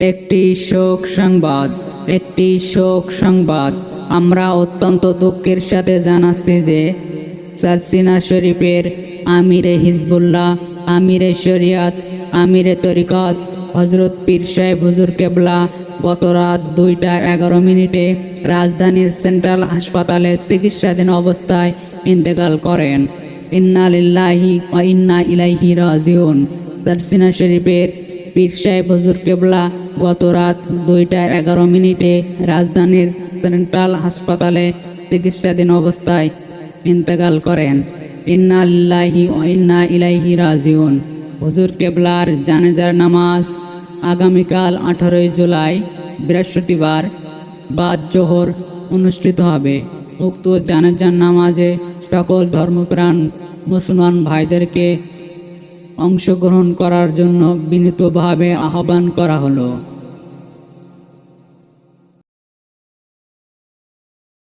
একটি শোক সংবাদ, একটি শোক সংবাদ। আমরা অত্যন্ত দুঃখের সাথে জানাচ্ছি যে সালসিনা শরীফের আমিরে হিজবুল্লাহ, আমিরে শরিয়াত, আমিরে তরিকত হজরত পীর সাহেব হুজুর কেবলা গত রাত দুইটা এগারো মিনিটে রাজধানীর সেন্ট্রাল হাসপাতালে চিকিৎসাধীন অবস্থায় ইন্তেকাল করেন। ইন্না লিল্লাহি ও ইন্না ইলাইহি রাজিউন। সালসিনা শরীফের পীর সাহেব হুজুর কেবলা গত রাত দুইটা এগারো মিনিটে রাজধানীর সেন্ট্রাল হাসপাতালে চিকিৎসাধীন অবস্থায় ইন্তেকাল করেন। ইন্না ইল্লাহি ও ইন্না ইলাইহি রাজিউন। হুজুর কেবলার জানাজার নামাজ আগামীকাল আঠারোই জুলাই বৃহস্পতিবার বাদ জোহর অনুষ্ঠিত হবে। উক্ত জানাজার নামাজে সকল ধর্মপ্রাণ মুসলমান ভাইদেরকে অংশগ্রহণ করার জন্য বিনীতভাবে আহ্বান করা হলো।